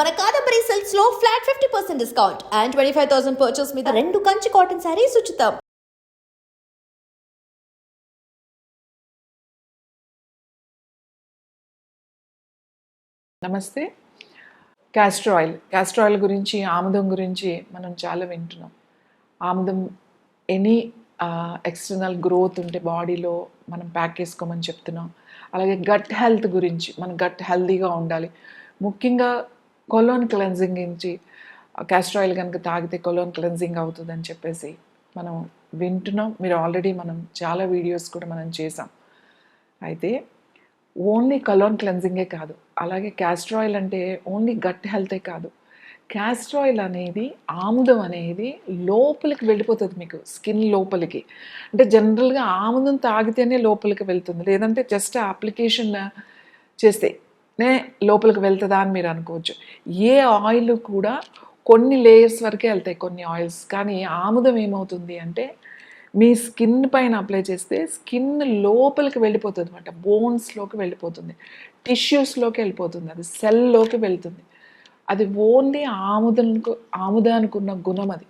మన Kadambari సెల్స్లో flat fifty percent discount and twenty five thousand purchase మీద రెండు కంచి కాటన్ శారీస్ ఉచితం. నమస్తే. క్యాస్టర్ ఆయిల్ క్యాస్టర్ ఆయిల్ గురించి ఆముదం గురించి మనం చాలా వింటున్నాం. ఆముదం ఎనీ ఎక్స్టర్నల్ గ్రోత్ ఉంటే బాడీలో మనం ప్యాక్ చేసుకోమని చెప్తున్నాం. అలాగే గట్ హెల్త్ గురించి మన గట్ హెల్తీగా ఉండాలి. ముఖ్యంగా కొలోన్ క్లెన్జింగ్ నుంచి క్యాస్టర్ ఆయిల్ కనుక తాగితే కొలోన్ క్లెన్జింగ్ అవుతుందని చెప్పేసి మనం వింటున్నాం. మీరు ఆల్రెడీ మనం చాలా వీడియోస్ కూడా మనం చేసాం. అయితే ఓన్లీ కలోన్ క్లెన్జింగే కాదు. అలాగే క్యాస్టర్ ఆయిల్ అంటే ఓన్లీ గట్ హెల్తే కాదు. క్యాస్టర్ ఆయిల్ అనేది ఆముదం అనేది లోపలికి వెళ్ళిపోతుంది మీకు స్కిన్ లోపలికి. అంటే జనరల్గా ఆముదం తాగితేనే లోపలికి వెళ్తుంది. లేదంటే జస్ట్ అప్లికేషన్ చేస్తే నే లోపలికి వెళ్తుందా అని మీరు అనుకోవచ్చు. ఏ ఆయిల్ కూడా కొన్ని లేయర్స్ వరకే వెళ్తాయి కొన్ని ఆయిల్స్ కానీ ఆముదం ఏమవుతుంది అంటే మీ స్కిన్ పైన అప్లై చేస్తే స్కిన్ లోపలికి వెళ్ళిపోతుంది అనమాట బోన్స్లోకి వెళ్ళిపోతుంది. టిష్యూస్లోకి వెళ్ళిపోతుంది. అది సెల్లోకి వెళ్తుంది. అది ఓన్లీ ఆముదనకు ఆముదానికి ఉన్న గుణం అది.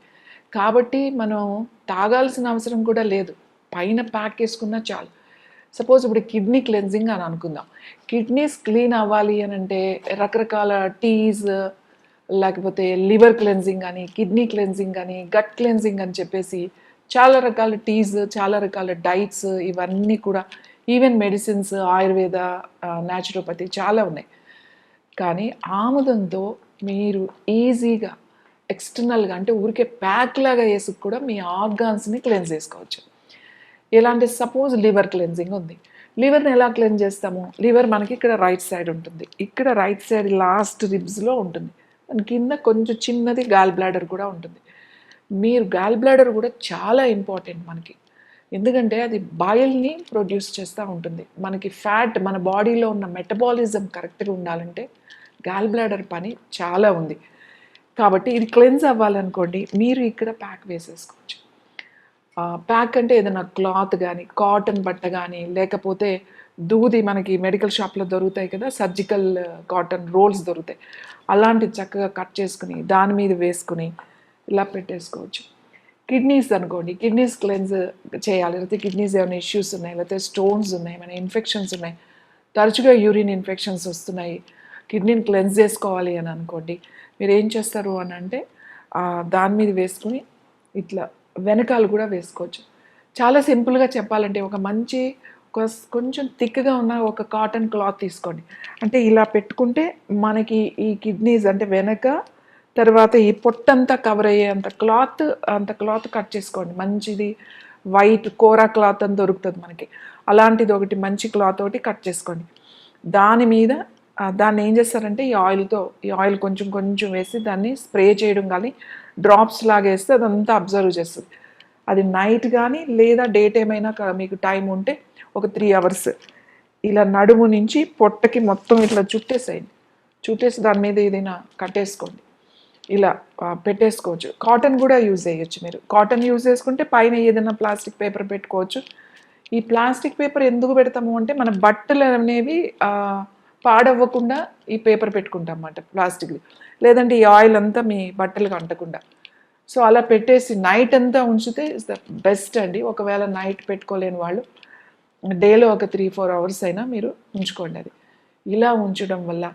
కాబట్టి మనం తాగాల్సిన అవసరం కూడా లేదు. పైన ప్యాక్ చేసుకున్నా చాలు. సపోజ్ ఇప్పుడు కిడ్నీ క్లెన్జింగ్ అని అనుకుందాం. కిడ్నీస్ క్లీన్ అవ్వాలి అని అంటే రకరకాల టీస్ లేకపోతే లివర్ క్లెన్జింగ్ అని కిడ్నీ క్లెన్జింగ్ అని గట్ క్లెన్జింగ్ అని చెప్పేసి చాలా రకాల టీస్ చాలా రకాల డైట్స్ ఇవన్నీ కూడా ఈవెన్ మెడిసిన్స్ ఆయుర్వేద న్యాచురోపతి చాలా ఉన్నాయి. కానీ ఆముదంతో మీరు ఈజీగా ఎక్స్టర్నల్గా అంటే ఊరికే ప్యాక్ లాగా వేసుకు కూడా మీ ఆర్గాన్స్ని క్లెన్స్ చేసుకోవచ్చు. ఎలాంటి సపోజ్ లివర్ క్లెన్జింగ్ ఉంది. లివర్ని ఎలా క్లెన్ చేస్తాము? లివర్ మనకి ఇక్కడ రైట్ సైడ్ ఉంటుంది. ఇక్కడ రైట్ సైడ్ లాస్ట్ రిబ్స్లో ఉంటుంది. దాని కింద కొంచెం చిన్నది గాల్ బ్లాడర్ కూడా ఉంటుంది. మీరు గాల్ బ్లాడర్ కూడా చాలా ఇంపార్టెంట్ మనకి. ఎందుకంటే అది బాయిల్ని ప్రొడ్యూస్ చేస్తూ ఉంటుంది. మనకి ఫ్యాట్ మన బాడీలో ఉన్న మెటబాలిజం కరెక్ట్గా ఉండాలంటే గాల్ బ్లాడర్ పని చాలా ఉంది. కాబట్టి ఇది క్లెన్స్ అవ్వాలనుకోండి మీరు ఇక్కడ ప్యాక్ వేసేసుకోవచ్చు. ప్యాక్ అంటే ఏదైనా క్లాత్ కానీ కాటన్ బట్ట కానీ లేకపోతే దూది మనకి మెడికల్ షాప్లో దొరుకుతాయి కదా సర్జికల్ కాటన్ రోల్స్ దొరుకుతాయి. అలాంటివి చక్కగా కట్ చేసుకుని దాని మీద వేసుకుని ఇలా పెట్టేసుకోవచ్చు. కిడ్నీస్ అనుకోండి కిడ్నీస్ క్లెన్స్ చేయాలి. లేకపోతే కిడ్నీస్ ఏమైనా ఇష్యూస్ ఉన్నాయి లేకపోతే స్టోన్స్ ఉన్నాయి ఏమైనా ఇన్ఫెక్షన్స్ ఉన్నాయి తరచుగా యూరిన్ ఇన్ఫెక్షన్స్ వస్తున్నాయి. కిడ్నీని క్లెన్స్ చేసుకోవాలి అని అనుకోండి మీరు ఏం చేస్తారు అని అంటే దాని మీద వేసుకుని ఇట్లా వెనకాల కూడా వేసుకోవచ్చు. చాలా సింపుల్గా చెప్పాలంటే ఒక మంచి కొంచెం థిక్గా ఉన్న ఒక కాటన్ క్లాత్ తీసుకోండి. అంటే ఇలా పెట్టుకుంటే మనకి ఈ కిడ్నీస్ అంటే వెనక తర్వాత ఈ పొట్టంతా కవర్ అయ్యే అంత క్లాత్ అంత క్లాత్ కట్ చేసుకోండి. మంచిది వైట్ కోరా క్లాత్ అని దొరుకుతుంది మనకి. అలాంటిది ఒకటి మంచి క్లాత్ ఒకటి కట్ చేసుకోండి. దాని మీద దాన్ని ఏం చేస్తారంటే ఈ ఆయిల్తో ఈ ఆయిల్ కొంచెం కొంచెం వేసి దాన్ని స్ప్రే చేయడం కానీ డ్రాప్స్ లాగా వేస్తే అదంతా అబ్జర్వ్ చేస్తుంది. అది నైట్ కానీ లేదా డే టైం అయినా మీకు టైం ఉంటే ఒక త్రీ అవర్స్. ఇలా నడుము నుంచి పొట్టకి మొత్తం ఇట్లా చుట్టేసేయండి. చుట్టేసి దాని మీద ఏదైనా కట్టేసుకోండి. ఇలా పెట్టేసుకోవచ్చు. కాటన్ కూడా యూజ్ చేయొచ్చు మీరు. కాటన్ యూజ్ చేసుకుంటే పైన ఏదైనా ప్లాస్టిక్ పేపర్ పెట్టుకోవచ్చు. ఈ ప్లాస్టిక్ పేపర్ ఎందుకు పెడతాము అంటే మన బట్టలు అనేవి పాడవ్వకుండా ఈ పేపర్ పెట్టుకుంటాం అన్నమాట ప్లాస్టిక్ లేదంటే ఈ ఆయిల్ అంతా మీ బట్టలకు అంటకుండా. సో అలా పెట్టేసి నైట్ అంతా ఉంచితే ఇస్ ద బెస్ట్ అండి. ఒకవేళ నైట్ పెట్టుకోలేని వాళ్ళు డేలో ఒక త్రీ ఫోర్ అవర్స్ అయినా మీరు ఉంచుకోండి అది. ఇలా ఉంచడం వల్ల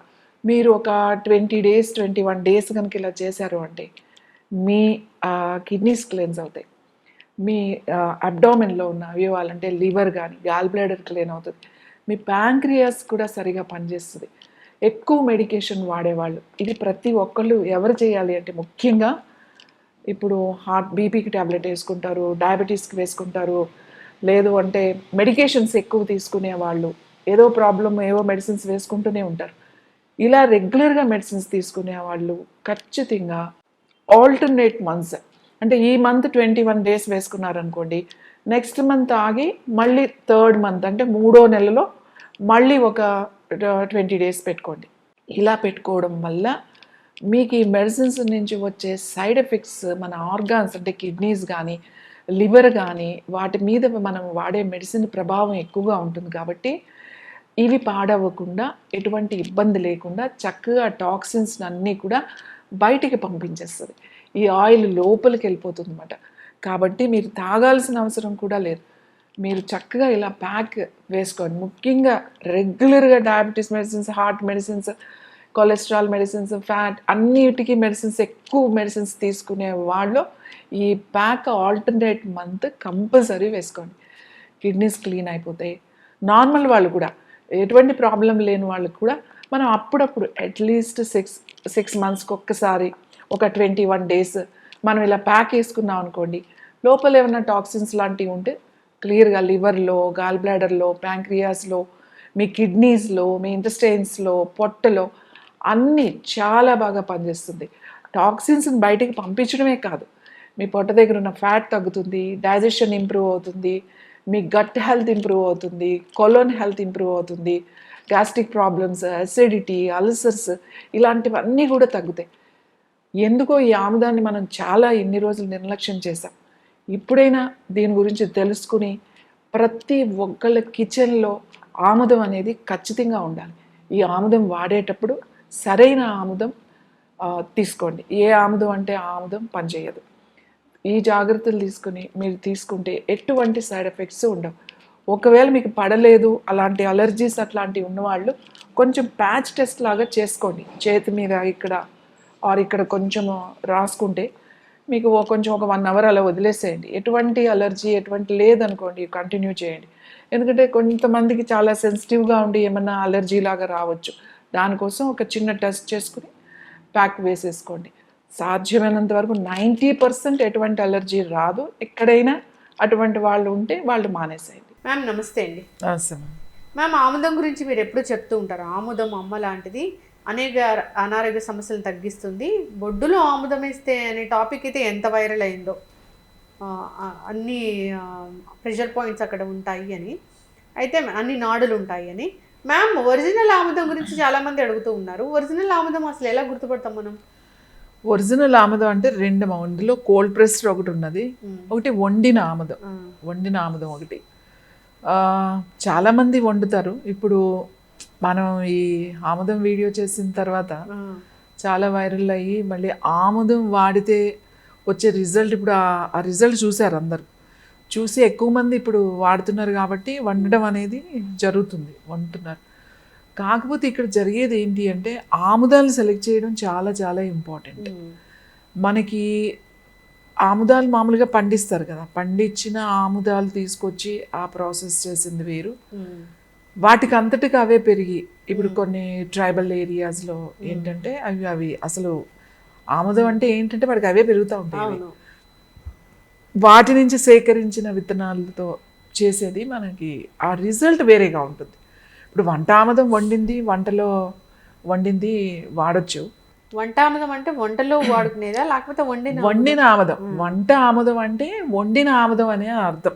మీరు ఒక twenty days twenty one days కనుక ఇలా చేశారు అంటే మీ కిడ్నీస్ క్లెన్స్ అవుతాయి. మీ అబ్డామిన్లో ఉన్న అవయవాలు అంటే లివర్ కానీ గాల్ బ్లాడర్ క్లీన్ అవుతుంది. మీ ప్యాంక్రియాస్ కూడా సరిగా పనిచేస్తుంది. ఎక్కువ మెడికేషన్ వాడేవాళ్ళు. ఇది ప్రతి ఒక్కళ్ళు ఎవరు చేయాలి అంటే ముఖ్యంగా ఇప్పుడు హార్ట్ బీపీకి ట్యాబ్లెట్ వేసుకుంటారు డయాబెటీస్కి వేసుకుంటారు. లేదు అంటే మెడికేషన్స్ ఎక్కువ తీసుకునే వాళ్ళు ఏదో ప్రాబ్లం ఏవో మెడిసిన్స్ వేసుకుంటూనే ఉంటారు. ఇలా రెగ్యులర్గా మెడిసిన్స్ తీసుకునే వాళ్ళు ఖచ్చితంగా ఆల్టర్నేట్ మంత్స్ అంటే ఈ మంత్ ట్వంటీ వన్ డేస్ వేసుకున్నారనుకోండి నెక్స్ట్ మంత్ ఆగి మళ్ళీ థర్డ్ మంత్ అంటే మూడో నెలలో మళ్ళీ ఒక ట్వంటీ డేస్ పెట్టుకోండి. ఇలా పెట్టుకోవడం వల్ల మీకు ఈ మెడిసిన్స్ నుంచి వచ్చే సైడ్ ఎఫెక్ట్స్ మన ఆర్గాన్స్ అంటే కిడ్నీస్ కానీ లివర్ కానీ వాటి మీద మనం వాడే మెడిసిన్ ప్రభావం ఎక్కువగా ఉంటుంది కాబట్టి ఇవి పాడవ్వకుండా ఎటువంటి ఇబ్బంది లేకుండా చక్కగా టాక్సిన్స్ అన్నీ కూడా బయటికి పంపించేస్తుంది. ఈ ఆయిల్ లోపలికి వెళ్ళిపోతుంది అనమాట కాబట్టి మీరు తాగాల్సిన అవసరం కూడా లేదు. మీరు చక్కగా ఇలా ప్యాక్ వేసుకోండి. ముఖ్యంగా రెగ్యులర్గా diabetes medicines heart medicines cholesterol medicines fat అన్నిటికీ మెడిసిన్స్ ఎక్కువ మెడిసిన్స్ తీసుకునే వాళ్ళు ఈ ప్యాక్ ఆల్టర్నేట్ మంత్ కంపల్సరీ వేసుకోండి. కిడ్నీస్ క్లీన్ అయిపోతాయి. నార్మల్ వాళ్ళు కూడా ఎటువంటి ప్రాబ్లం లేని వాళ్ళకి కూడా మనం అప్పుడప్పుడు అట్లీస్ట్ సిక్స్ సిక్స్ మంత్స్కి ఒక్కసారి ఒక ట్వంటీ వన్ డేస్ మనం ఇలా ప్యాక్ వేసుకున్నాం అనుకోండి లోపల ఏమైనా టాక్సిన్స్ లాంటివి ఉంటే క్లియర్గా లివర్లో గాల్ బ్లాడర్లో ప్యాంక్రియాస్లో మీ కిడ్నీస్లో మీ ఇంటెస్టైన్స్లో పొట్టలో అన్నీ చాలా బాగా పనిచేస్తుంది. టాక్సిన్స్ని బయటికి పంపించడమే కాదు మీ పొట్ట దగ్గర ఉన్న ఫ్యాట్ తగ్గుతుంది డైజెషన్ ఇంప్రూవ్ అవుతుంది మీ గట్ హెల్త్ ఇంప్రూవ్ అవుతుంది కొలోన్ హెల్త్ ఇంప్రూవ్ అవుతుంది గ్యాస్ట్రిక్ ప్రాబ్లమ్స్ అసిడిటీ అల్సర్స్ ఇలాంటివన్నీ కూడా తగ్గుతాయి. ఎందుకో ఈ ఆముదాన్ని మనం చాలా ఎన్ని రోజులు నిర్లక్ష్యం చేశాం. ఇప్పుడైనా దీని గురించి తెలుసుకుని ప్రతి ఒక్కళ్ళ కిచెన్లో ఆముదం అనేది ఖచ్చితంగా ఉండాలి. ఈ ఆముదం వాడేటప్పుడు సరైన ఆముదం తీసుకోండి. ఏ ఆముదం అంటే ఆముదం పనిచేయదు. ఈ జాగ్రత్తలు తీసుకుని మీరు తీసుకుంటే ఎటువంటి సైడ్ ఎఫెక్ట్స్ ఉండవు. ఒకవేళ మీకు పడలేదు అలాంటి అలర్జీస్ అట్లాంటివి ఉన్నవాళ్ళు కొంచెం ప్యాచ్ టెస్ట్ లాగా చేసుకోండి. చేతి మీద ఇక్కడ ఆర్ ఇక్కడ కొంచెం రాసుకుంటే మీకు కొంచెం ఒక వన్ అవర్ అలా వదిలేసేయండి. ఎటువంటి అలర్జీ ఎటువంటి లేదనుకోండి కంటిన్యూ చేయండి. ఎందుకంటే కొంతమందికి చాలా సెన్సిటివ్గా ఉండి ఏమన్నా అలర్జీ లాగా రావచ్చు. దానికోసం ఒక చిన్న టెస్ట్ చేసుకుని ప్యాక్ వేసేసుకోండి. సాధ్యమైనంత వరకు నైంటీ పర్సెంట్ ఎటువంటి అలర్జీ రాదు. ఎక్కడైనా అటువంటి వాళ్ళు ఉంటే వాళ్ళు మానేసేయండి. మ్యామ్ నమస్తే అండి. అవసరం మ్యామ్ ఆముదం గురించి మీరు ఎప్పుడు చెప్తూ ఉంటారు? ఆముదం అమ్మ లాంటిది. అనేక అనారోగ్య సమస్యలను తగ్గిస్తుంది. బొడ్డులో ఆముదం వేస్తే అనే టాపిక్ అయితే ఎంత వైరల్ అయిందో అన్ని ప్రెషర్ పాయింట్స్ అక్కడ ఉంటాయి అని. అయితే అన్ని నాడులు ఉంటాయి అని. మ్యామ్ ఒరిజినల్ ఆముదం గురించి చాలామంది అడుగుతూ ఉన్నారు. ఒరిజినల్ ఆముదం అసలు ఎలా గుర్తుపడతాం మనం? ఒరిజినల్ ఆముదం అంటే రెండు అందులో కోల్డ్ ప్రెస్డ్ ఒకటి ఉన్నది. ఒకటి వండిన ఆముదం వండిన ఆముదం ఒకటి. చాలామంది వండుతారు. ఇప్పుడు మనం ఈ ఆముదం వీడియో చేసిన తర్వాత చాలా వైరల్ అయ్యి మళ్ళీ ఆముదం వాడితే వచ్చే రిజల్ట్ ఇప్పుడు ఆ- రిజల్ట్ చూశారు అందరు. చూసి ఎక్కువ మంది ఇప్పుడు వాడుతున్నారు కాబట్టి వండడం అనేది జరుగుతుంది వండుతున్నారు. కాకపోతే ఇక్కడ జరిగేది ఏంటి అంటే ఆముదాలు సెలెక్ట్ చేయడం చాలా చాలా ఇంపార్టెంట్. మనకి ఆముదాలు మామూలుగా పండిస్తారు కదా పండించిన ఆముదాలు తీసుకొచ్చి ఆ ప్రాసెస్ చేసింది వేరు. వాటికి అంతటికి అవే పెరిగి ఇప్పుడు కొన్ని ట్రైబల్ ఏరియాస్లో ఏంటంటే అవి అవి అసలు ఆముదం అంటే ఏంటంటే వాడికి అవే పెరుగుతూ ఉంటాయి వాటి నుంచి సేకరించిన విత్తనాలతో చేసేది మనకి ఆ రిజల్ట్ వేరేగా ఉంటుంది. ఇప్పుడు వంట ఆముదం వండింది వంటలో వండింది వాడొచ్చు. వంట ఆముదం అంటే వంటలో వాడుకునేదా? లేకపోతే వండిన వండిన ఆముదం. వంట ఆముదం అంటే వండిన ఆముదం అనే అర్థం.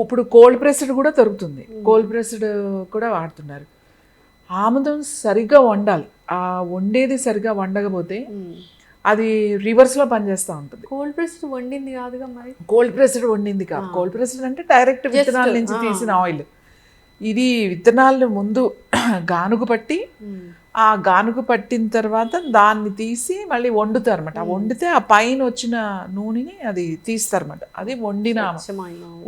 ఇప్పుడు కోల్డ్ ప్రెస్డ్ కూడా దొరుకుతుంది. కోల్డ్ ప్రెస్డ్ కూడా వాడుతున్నారు. ఆముదం సరిగ్గా వండాలి. ఆ వండేది సరిగ్గా వండకపోతే. అది రివర్స్లో పనిచేస్తూ ఉంటుంది. కోల్డ్ ప్రెస్డ్ వండింది కాదుగా మరి? కోల్డ్ ప్రెస్డ్ వండింది కాదు. కోల్డ్ ప్రెస్డ్ అంటే డైరెక్ట్ విత్తనాల నుంచి తీసిన ఆయిల్. ఇది విత్తనాలను ముందు గానుగు పట్టి ఆ గానుగు పట్టిన తర్వాత దాన్ని తీసి మళ్ళీ వండుతారు అనమాట వండితే ఆ పైన వచ్చిన నూనెని అది తీస్తారన్నమాట. అది వండిన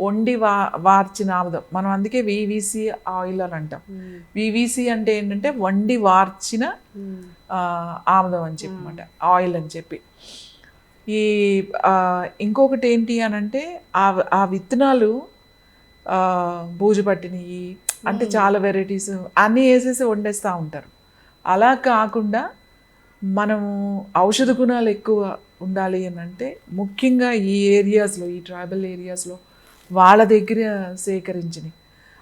వండి వా వార్చిన ఆముదం. మనం అందుకే వివిసి ఆయిల్ అని అంటాం. వివిసి అంటే ఏంటంటే వండి వార్చిన ఆముదం అని చెప్పి అనమాట ఆయిల్ అని చెప్పి. ఈ ఇంకొకటి ఏంటి అని అంటే ఆ ఆ విత్తనాలు బూజు పట్టినవి అంటే చాలా వెరైటీస్ అన్నీ వేసేసి వండేస్తూ ఉంటారు. అలా కాకుండా మనము ఔషధ గుణాలు ఎక్కువ ఉండాలి అని అంటే ముఖ్యంగా ఈ ఏరియాస్లో ఈ ట్రైబల్ ఏరియాస్లో వాళ్ళ దగ్గర సేకరించినవి.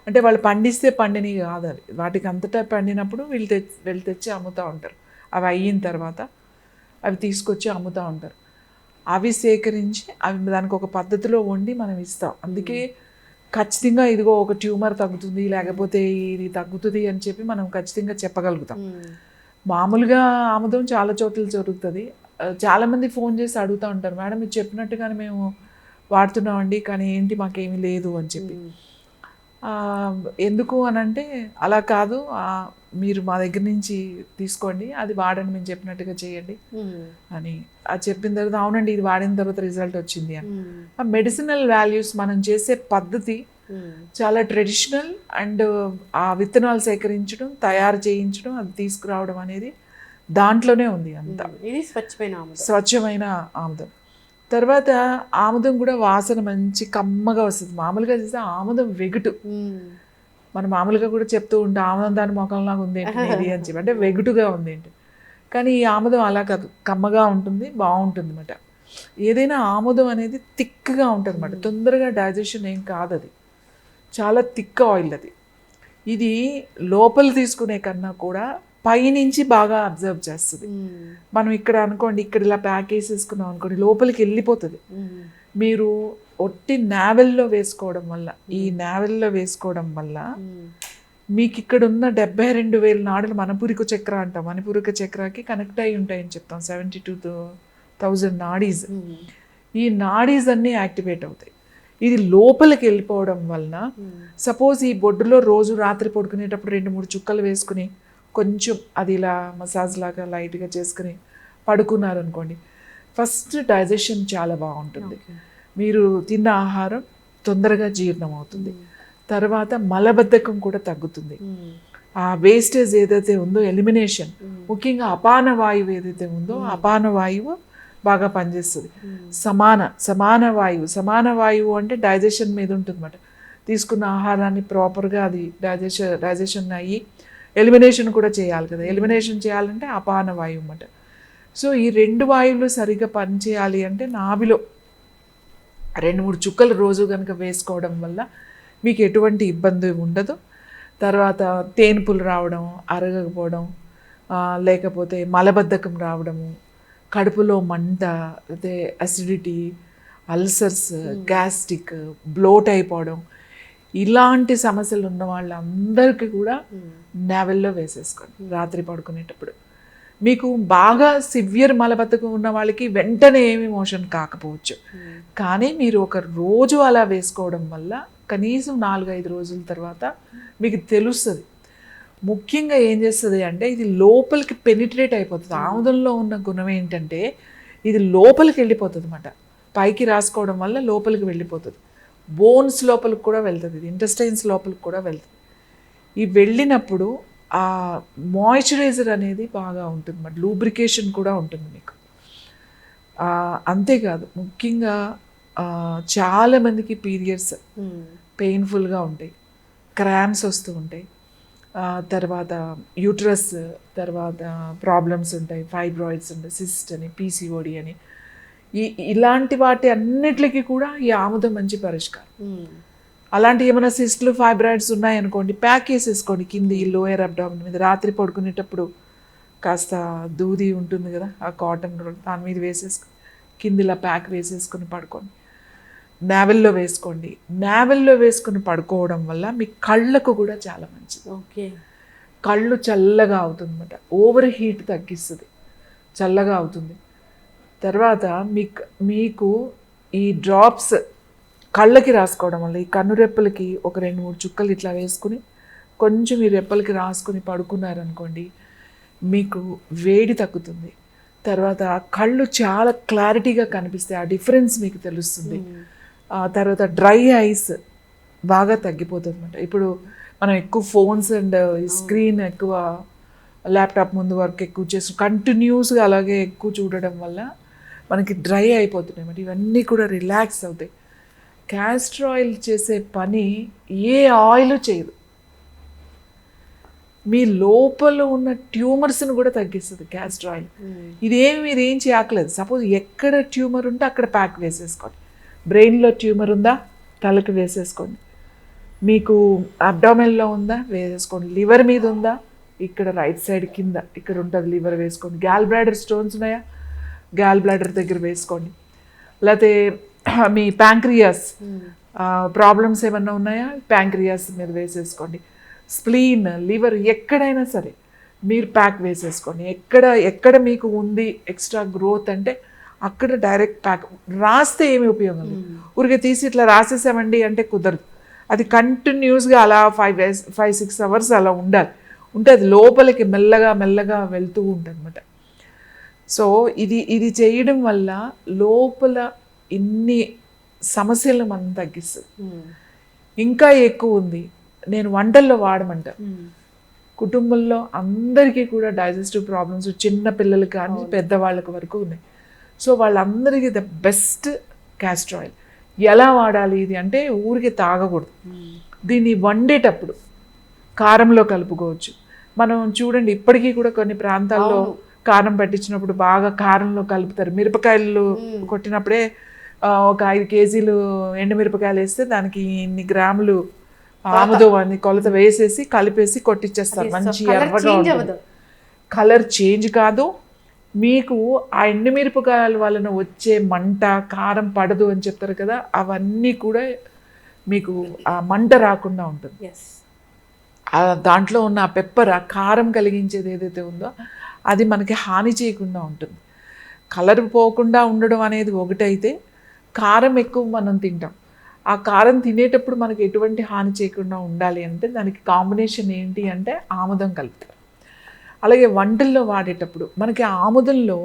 అంటే వాళ్ళు పండిస్తే పండినవి కాదు అవి. వాటికి అంతటా పండినప్పుడు వీళ్ళు తెచ్చి వీళ్ళు తెచ్చి అమ్ముతూ ఉంటారు. అవి అయిన తర్వాత అవి తీసుకొచ్చి అమ్ముతూ ఉంటారు. అవి సేకరించి అవి దానికి ఒక పద్ధతిలో వండి మనం ఇస్తాం. అందుకే ఖచ్చితంగా ఇదిగో ఒక ట్యూమర్ తగ్గుతుంది లేకపోతే ఇది తగ్గుతుంది అని చెప్పి మనం ఖచ్చితంగా చెప్పగలుగుతాం. మామూలుగా ఆముదం చాలా చోట్ల జరుగుతుంది. చాలామంది ఫోన్ చేసి అడుగుతూ ఉంటారు మేడం మీరు చెప్పినట్టుగానే మేము వాడుతున్నామండి కానీ ఏంటి మాకేమీ లేదు అని చెప్పి. ఎందుకు అని అంటే అలా కాదు మీరు మా దగ్గర నుంచి తీసుకోండి అది వాడండి మేము చెప్పినట్టుగా చేయండి. అని అది చెప్పిన తర్వాత అవునండి ఇది వాడిన తర్వాత రిజల్ట్ వచ్చింది అని. ఆ మెడిసినల్ వాల్యూస్ మనం చేసే పద్ధతి. చాలా ట్రెడిషనల్ అండ్ ఆ విత్తనాలు సేకరించడం తయారు చేయించడం అది తీసుకురావడం అనేది దాంట్లోనే ఉంది అంతా ఇది స్వచ్ఛమైన స్వచ్ఛమైన ఆముదం తర్వాత ఆముదం కూడా వాసన మంచి కమ్మగా వస్తుంది. మామూలుగా చేస్తే ఆముదం వెగుటు. మనం మామూలుగా కూడా చెప్తూ ఉంటాం ఆముదం దాని మొఖంలాగా ఉంది ఏంటి ఇది అని చెప్పి. అంటే వెగుటుగా ఉంది ఏంటి కానీ ఈ ఆముదం అలా కాదు. కమ్మగా ఉంటుంది బాగుంటుంది అనమాట ఏదైనా ఆముదం అనేది థిక్గా ఉంటుంది అనమాట తొందరగా డైజెషన్ ఏం కాదు అది చాలా థిక్ ఆయిల్ అది. ఇది లోపల తీసుకునే కన్నా కూడా పైనుంచి బాగా అబ్జర్వ్ చేస్తుంది. మనం ఇక్కడ అనుకోండి ఇక్కడ ఇలా ప్యాక్ వేసేసుకున్నాం అనుకోండి లోపలికి వెళ్ళిపోతుంది. మీరు ఒట్టి నావెల్లో వేసుకోవడం వల్ల ఈ నావెల్లో వేసుకోవడం వల్ల. మీకు ఇక్కడ ఉన్న డెబ్బై రెండు వేల నాడులు మనపూరిక చక్ర అంటాం మనపూరిక చక్రకి కనెక్ట్ అయి ఉంటాయని చెప్తాం సెవెంటీ టూ థౌజండ్ నాడీస్. ఈ నాడీస్ అన్నీ యాక్టివేట్ అవుతాయి ఇది లోపలికి వెళ్ళిపోవడం వలన. సపోజ్ ఈ బొడ్డులో రోజు రాత్రి పడుకునేటప్పుడు రెండు మూడు చుక్కలు వేసుకుని కొంచెం అది ఇలా మసాజ్ లాగా లైట్గా చేసుకుని పడుకున్నారనుకోండి ఫస్ట్ డైజెషన్ చాలా బాగుంటుంది. మీరు తిన్న ఆహారం తొందరగా జీర్ణం అవుతుంది తర్వాత మలబద్ధకం కూడా తగ్గుతుంది. మ్మ్. ఆ వేస్టేజ్ ఏదైతే ఉందో ఎలిమినేషన్ ముఖ్యంగా అపాన వాయువు ఏదైతే ఉందో అపాన వాయువు బాగా పనిచేస్తుంది. సమాన సమాన వాయువు సమాన వాయువు అంటే డైజెషన్ మీద ఉంటుందన్నమాట. తీసుకున్న ఆహారాన్ని ప్రాపర్గా అది డైజెషన్ డైజెషన్ అయ్యి ఎలిమినేషన్ కూడా చేయాలి కదా. ఎలిమినేషన్ చేయాలంటే అపాన వాయువు అన్నమాట. సో ఈ రెండు వాయువులు సరిగ్గా పనిచేయాలి అంటే నాభిలో రెండు మూడు చుక్కలు రోజు కనుక వేసుకోవడం వల్ల మీకు ఎటువంటి ఇబ్బంది ఉండదు. తర్వాత తేనుపులు రావడం అరగకపోవడం లేకపోతే మలబద్ధకం రావడము కడుపులో మంట అదే అసిడిటీ అల్సర్స్ గ్యాస్ట్రిక్ బ్లోట్ అయిపోవడం ఇలాంటి సమస్యలు ఉన్న వాళ్ళందరికీ కూడా నావెల్లో వేసేసుకోండి. రాత్రి పడుకునేటప్పుడు. మీకు బాగా సివియర్ మలబద్ధకం ఉన్న వాళ్ళకి వెంటనే ఏమి మోషన్ కాకపోవచ్చు. కానీ మీరు ఒక రోజు అలా వేసుకోవడం వల్ల కనీసం నాలుగైదు రోజుల తర్వాత మీకు తెలుస్తుంది. ముఖ్యంగా ఏం చేస్తుంది అంటే ఇది లోపలికి పెనిట్రేట్ అయిపోతుంది. ఆముదంలో ఉన్న గుణం ఏంటంటే ఇది లోపలికి వెళ్ళిపోతుంది అనమాట పైకి రాసుకోవడం వల్ల లోపలికి వెళ్ళిపోతుంది. బోన్స్ లోపలికి కూడా వెళ్తుంది ఇది ఇంటెస్టైన్స్ లోపలికి కూడా వెళ్తుంది. ఈ వెళ్ళినప్పుడు ఆ మాయిశ్చరైజర్ అనేది బాగా ఉంటుంది అన్నమాట లూబ్రికేషన్ కూడా ఉంటుంది మీకు. అంతేకాదు ముఖ్యంగా చాలామందికి పీరియడ్స్. పెయిన్ఫుల్గా ఉంటాయి క్రామ్స్ వస్తూ ఉంటాయి. తర్వాత యూట్రస్ తర్వాత ప్రాబ్లమ్స్ ఉంటాయి ఫైబ్రాయిడ్స్ ఉంటాయి సిస్ట్ అని పీసీఓడి అని. ఈ ఇలాంటి వాటి అన్నిటికీ కూడా ఈ ఆముదం మంచి పరిష్కారం. అలాంటి ఏమైనా సిస్ట్లు ఫైబ్రాయిడ్స్ ఉన్నాయనుకోండి ప్యాక్ వేసేసుకోండి కింది లోయర్ అబ్డామిన్ మీద రాత్రి పడుకునేటప్పుడు కాస్త దూది ఉంటుంది కదా ఆ కాటన్ దాని మీద వేసేసుకొని కింద ఇలా ప్యాక్ వేసేసుకొని పడుకోండి. నావెల్లో వేసుకోండి. నావెల్లో వేసుకొని పడుకోవడం వల్ల మీ కళ్ళకు కూడా చాలా మంచిది. ఓకే. కళ్ళు చల్లగా అవుతుంది అనమాట ఓవర్ హీట్ తగ్గిస్తుంది. చల్లగా అవుతుంది. తర్వాత మీకు మీకు ఈ డ్రాప్స్ కళ్ళకి రాసుకోవడం వల్ల ఈ కన్ను రెప్పలకి ఒక రెండు మూడు చుక్కలు ఇట్లా వేసుకుని కొంచెం ఈ రెప్పలకి రాసుకుని పడుకున్నారనుకోండి మీకు వేడి తగ్గుతుంది. తర్వాత కళ్ళు చాలా క్లారిటీగా కనిపిస్తాయి. ఆ డిఫరెన్స్ మీకు తెలుస్తుంది. తర్వాత డ్రై ఐస్ బాగా తగ్గిపోతుంది అనమాట ఇప్పుడు మనం ఎక్కువ ఫోన్స్ అండ్ స్క్రీన్ ఎక్కువ ల్యాప్టాప్ ముందు వర్క్ ఎక్కువ చేసి కంటిన్యూస్గా అలాగే ఎక్కువ చూడడం వల్ల మనకి డ్రై అయిపోతున్నాయి అన్నమాట ఇవన్నీ కూడా రిలాక్స్ అవుతాయి. క్యాస్టర్ ఆయిల్ చేసే పని ఏ ఆయిల్ చేయదు. మీ లోపల ఉన్న ట్యూమర్స్ని కూడా తగ్గిస్తుంది క్యాస్టర్ ఆయిల్ ఇదేమి మీరు ఏం చేయక్కలేదు సపోజ్ ఎక్కడ ట్యూమర్ ఉంటే అక్కడ ప్యాక్ వేసేసుకోండి. బ్రెయిన్లో ట్యూమర్ ఉందా? తలకి వేసేసుకోండి. మీకు అబ్డామెన్లో ఉందా? వేసేసుకోండి. లివర్ మీద ఉందా? ఇక్కడ రైట్ సైడ్ కింద. ఇక్కడ ఉంటుంది లివర్ వేసుకోండి. గ్యాల్ బ్లాడర్ స్టోన్స్ ఉన్నాయా? గ్యాల్ బ్లాడర్ దగ్గర వేసుకోండి. లేకపోతే మీ ప్యాంక్రియాస్ ప్రాబ్లమ్స్ ఏమన్నా ఉన్నాయా? ప్యాంక్రియాస్ మీద వేసేసుకోండి. స్ప్లీన్ లివర్ ఎక్కడైనా సరే మీరు ప్యాక్ వేసేసుకోండి. ఎక్కడ ఎక్కడ మీకు ఉంది ఎక్స్ట్రా గ్రోత్ అంటే అక్కడ డైరెక్ట్ ప్యాక్ రాస్తే ఏమి ఉపయోగం లేదు. ఊరికే తీసి ఇట్లా రాసేసామండి అంటే కుదరదు. అది కంటిన్యూస్గా అలా ఫైవ్ ఫైవ్ సిక్స్ అవర్స్ అలా ఉండాలి. ఉంటే అది లోపలికి మెల్లగా మెల్లగా వెళ్తూ ఉంటుంది అనమాట సో ఇది ఇది చేయడం వల్ల లోపల ఇన్ని సమస్యలను మనం తగ్గిస్తుంది ఇంకా ఎక్కువ ఉంది. నేను వంటల్లో వాడమంట. కుటుంబంలో అందరికీ కూడా డైజెస్టివ్ ప్రాబ్లమ్స్ చిన్న పిల్లలకి కానీ పెద్దవాళ్ళకి వరకు ఉన్నాయి. సో వాళ్ళందరికీ ద బెస్ట్ క్యాస్టర్ ఆయిల్. ఎలా వాడాలి ఇది అంటే ఊరికి తాగకూడదు. దీన్ని వండేటప్పుడు కారంలో కలుపుకోవచ్చు. మనం చూడండి ఇప్పటికీ కూడా కొన్ని ప్రాంతాల్లో కారం పట్టించినప్పుడు బాగా కారంలో కలుపుతారు. మిరపకాయలు కొట్టినప్పుడే ఒక ఐదు కేజీలు ఎండుమిరపకాయలు వేస్తే దానికి ఇన్ని గ్రాములు ఆముదం అని కొలత వేసేసి కలిపేసి కొట్టిచ్చేస్తారు. మంచి కలర్ ఎర్రగా చేంజ్ కలర్ కాదు. మీకు ఆ ఎండుమిరపకాయల వలన వచ్చే మంట కారం పడదు అని చెప్తారు కదా అవన్నీ కూడా మీకు ఆ మంట రాకుండా ఉంటుంది. దాంట్లో ఉన్న ఆ పెప్పర్ ఆ కారం కలిగించేది ఏదైతే ఉందో అది మనకి హాని చేయకుండా ఉంటుంది. కలర్ పోకుండా ఉండడం అనేది ఒకటైతే కారం ఎక్కువ మనం తింటాం. ఆ కారం తినేటప్పుడు మనకి ఎటువంటి హాని చేయకుండా ఉండాలి అంటే దానికి కాంబినేషన్ ఏంటి అంటే ఆముదం కలుపుతారు అలాగే వంటల్లో వాడేటప్పుడు మనకి ఆముదంలో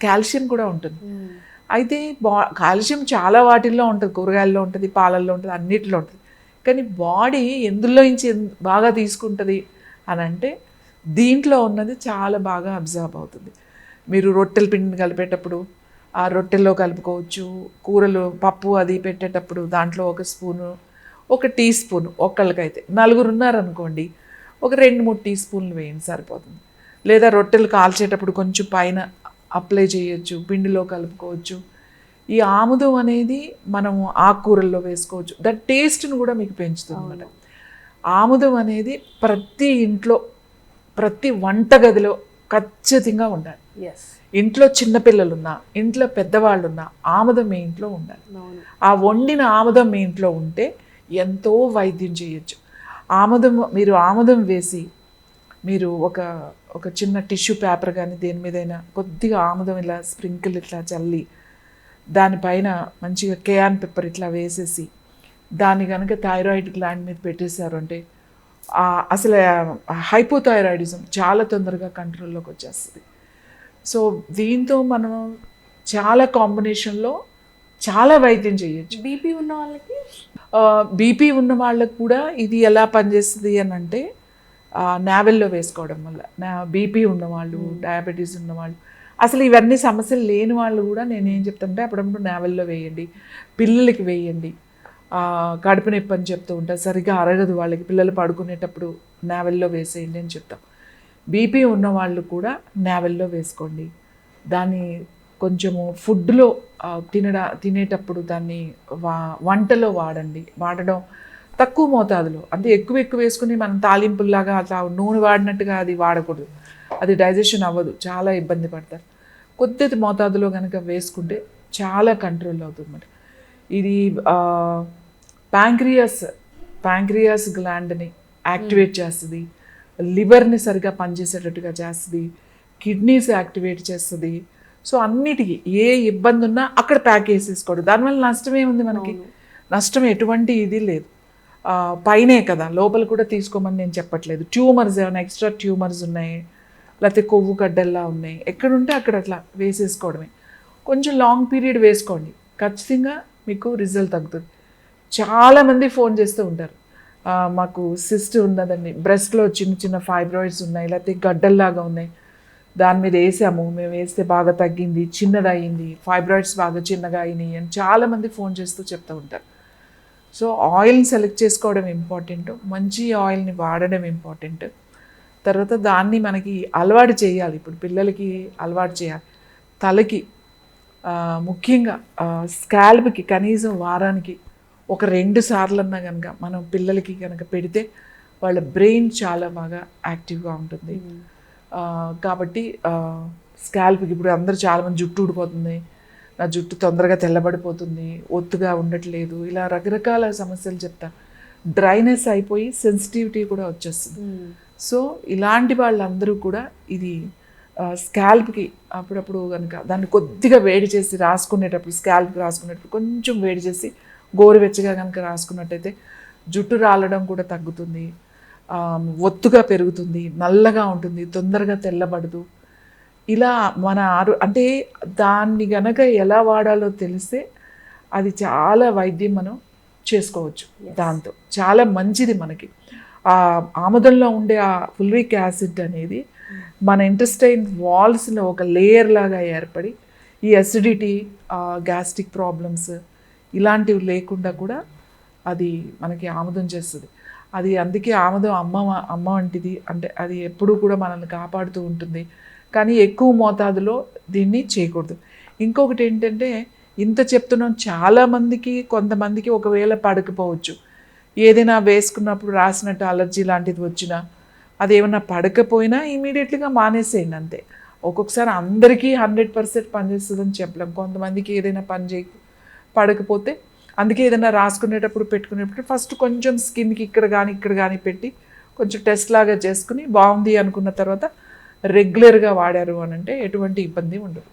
కాల్షియం కూడా ఉంటుంది. అయితే బా కాల్షియం చాలా వాటిల్లో ఉంటుంది. కూరగాయల్లో ఉంటుంది పాలల్లో ఉంటుంది అన్నిటిలో ఉంటుంది. కానీ బాడీ ఎందులో నుంచి బాగా తీసుకుంటుంది అని అంటే దీంట్లో ఉన్నది చాలా బాగా అబ్జర్వ్ అవుతుంది. మీరు రొట్టెల పిండిని కలిపేటప్పుడు ఆ రొట్టెల్లో కలుపుకోవచ్చు కూరలు పప్పు అది పెట్టేటప్పుడు దాంట్లో ఒక స్పూను ఒక టీ స్పూన్ ఒక్కళ్ళకైతే. నలుగురు ఉన్నారనుకోండి ఒక రెండు మూడు టీ స్పూన్లు వేయండి సరిపోతుంది. లేదా రొట్టెలు కాల్చేటప్పుడు కొంచెం పైన అప్లై చేయొచ్చు పిండిలో కలుపుకోవచ్చు. ఈ ఆముదం అనేది మనము ఆకుకూరల్లో వేసుకోవచ్చు. దట్ టేస్ట్ని కూడా మీకు పెంచుతుంది అన్నమాట. ఆముదం అనేది ప్రతి ఇంట్లో ప్రతి వంటగదిలో ఖచ్చితంగా ఉండాలి. ఇంట్లో చిన్నపిల్లలున్నా ఇంట్లో పెద్దవాళ్ళున్నా ఆముదం మీ ఇంట్లో ఉండాలి. ఆ వండిన ఆముదం మీ ఇంట్లో ఉంటే ఎంతో వైద్యం చేయొచ్చు. ఆముదం మీరు ఆముదం వేసి మీరు ఒక ఒక చిన్న టిష్యూ పేపర్ కానీ దేని మీదైనా కొద్దిగా ఆముదం ఇలా స్ప్రింకిల్ ఇట్లా చల్లి దానిపైన మంచిగా కేయాన్ పెప్పర్ ఇట్లా వేసేసి దాన్ని కనుక థైరాయిడ్ గ్లాండ్ మీద పెట్టేశారు అంటే అసలు హైపోథైరాయిడిజం చాలా తొందరగా కంట్రోల్లోకి వచ్చేస్తుంది. సో దీంతో మనం చాలా కాంబినేషన్లో చాలా వైద్యం చేయొచ్చు. బీపీ ఉన్న వాళ్ళకి? బీపీ ఉన్న వాళ్ళకు కూడా ఇది ఎలా పనిచేస్తుంది అని అంటే నావెల్లో వేసుకోవడం వల్ల. నా బీపీ ఉన్నవాళ్ళు డయాబెటీస్ ఉన్నవాళ్ళు అసలు ఇవన్నీ సమస్యలు లేని వాళ్ళు కూడా నేను ఏం చెప్తానంటే అప్పుడప్పుడు నావెల్లో వేయండి. పిల్లలకి వేయండి. కడుపు నొప్పి అని చెప్తూ ఉంటారు. సరిగ్గా అరగదు వాళ్ళకి. పిల్లలు పడుకునేటప్పుడు నావెల్లో వేసేయండి అని చెప్తాం. బీపీ ఉన్న వాళ్ళు కూడా నావెల్లో వేసుకోండి. దాన్ని కొంచెము ఫుడ్లో తినడా తినేటప్పుడు దాన్ని వా వంటలో వాడండి. వాడడం తక్కువ మోతాదులో. అంటే ఎక్కువ ఎక్కువ వేసుకుని మనం తాలింపుల్లాగా అట్లా నూనె వాడినట్టుగా అది వాడకూడదు. అది డైజెషన్ అవ్వదు. చాలా ఇబ్బంది పడతారు. కొద్ది మోతాదులో కనుక వేసుకుంటే చాలా కంట్రోల్ అవుతుంది ఇది ప్యాంక్రియాస్ ప్యాంక్రియాస్ గ్లాండ్ని యాక్టివేట్ చేస్తుంది. లివర్ని సరిగా పనిచేసేటట్టుగా చేస్తుంది. కిడ్నీస్ యాక్టివేట్ చేస్తుంది. సో అన్నిటికీ ఏ ఇబ్బంది ఉన్నా అక్కడ ప్యాక్ వేసేసుకోవడం దానివల్ల నష్టం ఏముంది మనకి? నష్టం ఎటువంటి ఇది లేదు. పైనే కదా. లోపల కూడా తీసుకోమని నేను చెప్పట్లేదు. ట్యూమర్స్ ఏమైనా ఎక్స్ట్రా ట్యూమర్స్ ఉన్నాయి? లేకపోతే కొవ్వు గడ్డల్లా ఉన్నాయి? ఎక్కడుంటే అక్కడ అట్లా వేసేసుకోవడమే. కొంచెం లాంగ్ పీరియడ్ వేసుకోండి. ఖచ్చితంగా మీకు రిజల్ట్ తగ్గుతుంది. చాలామంది ఫోన్ చేస్తూ ఉంటారు. మాకు సిస్ట్ ఉన్నదండి బ్రెస్ట్లో చిన్న చిన్న ఫైబ్రాయిడ్స్ ఉన్నాయి లేకపోతే గడ్డల్లాగా ఉన్నాయి. దాని మీద వేసాము మేము వేస్తే బాగా తగ్గింది చిన్నదయ్యింది ఫైబ్రాయిడ్స్ బాగా చిన్నగా అయినాయి అని చాలామంది ఫోన్ చేస్తూ చెప్తూ ఉంటారు. సో ఆయిల్ని సెలెక్ట్ చేసుకోవడం ఇంపార్టెంట్ మంచి ఆయిల్ని వాడడం ఇంపార్టెంట్ తర్వాత దాన్ని మనకి అలవాటు చేయాలి. ఇప్పుడు పిల్లలకి అలవాటు చేయాలి. తలకి ముఖ్యంగా స్కాల్ప్కి కనీసం వారానికి ఒక రెండు సార్లన్నా కనుక మనం పిల్లలకి కనుక పెడితే వాళ్ళ బ్రెయిన్ చాలా బాగా యాక్టివ్గా ఉంటుంది. కాబట్టి స్కాల్ప్కి ఇప్పుడు అందరూ చాలామంది జుట్టు ఊడిపోతుంది. నా జుట్టు తొందరగా తెల్లబడిపోతుంది ఒత్తుగా ఉండట్లేదు ఇలా రకరకాల సమస్యలు చెప్తారు డ్రైనెస్ అయిపోయి సెన్సిటివిటీ కూడా వచ్చేస్తుంది. సో ఇలాంటి వాళ్ళందరూ కూడా ఇది స్కాల్ప్కి అప్పుడప్పుడు కనుక దాన్ని కొద్దిగా వేడి చేసి రాసుకునేటప్పుడు స్కాల్ప్కి రాసుకునేటప్పుడు కొంచెం వేడి చేసి గోరువెచ్చగా కనుక రాసుకున్నట్టయితే జుట్టు రాలడం కూడా తగ్గుతుంది. ఒత్తుగా పెరుగుతుంది నల్లగా ఉంటుంది తొందరగా తెల్లబడదు. ఇలా మన ఆరో అంటే దాన్ని గనక ఎలా వాడాలో తెలిస్తే అది చాలా వైద్యం మనం చేసుకోవచ్చు దాంతో. చాలా మంచిది మనకి. ఆ ఆముదంలో ఉండే ఆ ఫుల్విక్ యాసిడ్ అనేది మన ఇంటెస్టైన్ వాల్స్లో ఒక లేయర్ లాగా ఏర్పడి ఈ అసిడిటీ గ్యాస్ట్రిక్ ప్రాబ్లమ్స్ ఇలాంటివి లేకుండా కూడా అది మనకి ఆముదం చేస్తుంది. అది అందుకే ఆముదం అమ్మ అమ్మ వంటిది. అంటే అది ఎప్పుడూ కూడా మనల్ని కాపాడుతూ ఉంటుంది. కానీ ఎక్కువ మోతాదులో దీన్ని చేయకూడదు. ఇంకొకటి ఏంటంటే ఇంత చెప్తున్నాం చాలామందికి కొంతమందికి ఒకవేళ పడకపోవచ్చు. ఏదైనా వేసుకున్నప్పుడు రాసినట్టు అలర్జీ లాంటిది వచ్చినా అదేమన్నా పడకపోయినా ఇమీడియట్లీగా మానేసేయండి అంతే. ఒక్కొక్కసారి అందరికీ హండ్రెడ్ పర్సెంట్ పనిచేస్తుందని చెప్పలేం. కొంతమందికి ఏదైనా పని చేయ పడకపోతే అందుకే ఏదైనా రాసుకునేటప్పుడు పెట్టుకునేటప్పుడు ఫస్ట్ కొంచెం స్కిన్కి ఇక్కడ కానీ ఇక్కడ కానీ పెట్టి కొంచెం టెస్ట్ లాగా చేసుకుని బాగుంది అనుకున్న తర్వాత రెగ్యులర్గా వాడారు అని అంటే ఎటువంటి ఇబ్బంది ఉండదు.